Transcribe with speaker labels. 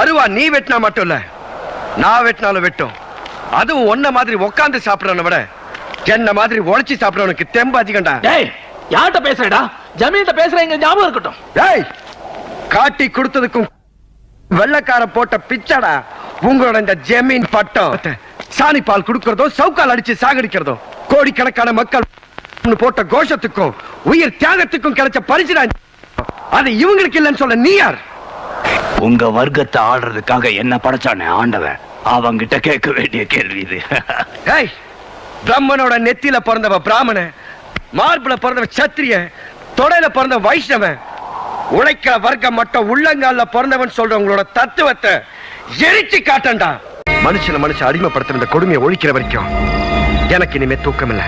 Speaker 1: அருவா நீ வெட்டினா மட்டும் இல்ல. நான் வெட்டினாலும் வெட்டும். அதுவும் ஒன்ன மாதிரி உட்காந்து சாப்பிடறவனை விட என்ன மாதிரி உழைச்சி சாப்பிடறவனுக்கு தெம்பு அதிகம்டா.
Speaker 2: டேய் யார்கிட்ட பேசுறடா? ஜமீன்கிட்ட பேசுறேங்க ஞாபகம் இருக்கட்டும்.
Speaker 1: டேய் காட்டி கொடுத்ததுக்கும் வெள்ளக்கார போட்ட பிச்சடா. உங்களோட இந்த ஜமீன் பட்டம். சாணி பால் கொடுக்கறதோ சவுக்கால் அடிச்சு சாகடிக்கிறதோ கோடிக்கணக்கான மக்கள் போட்ட கோஷத்துக்கும் உயிர் தியாகத்துக்கும் கிடைச்ச பரிசுடா. அது இவங்களுக்கு இல்லைன்னு சொல்ல நீ யார்?
Speaker 3: உங்க வர்க்கத்தை ஆடுறதுக்காக என்ன படைச்சானே ஆண்டவன்? அவங்கிட்ட கேட்க வேண்டிய கேள்வி இது.
Speaker 1: ஏய் பிரம்மனோட நெத்தியில பிறந்தவ பிராமண மார்புல பிறந்தவ சத்திரிய தொடையில பிறந்த வைஷ்ணவன் உழைக்கிற வர்க்கம் மட்டும் உள்ளங்கால்ல பிறந்தவன் சொல்ற உங்களோட தத்துவத்தை எரிச்சு காட்டண்டா. மனுஷன மனுஷன் அடிமைப்படுத்துற இந்த கொடுமையை ஒழிக்கிற வரைக்கும் எனக்கு இனிமே தூக்கம் இல்ல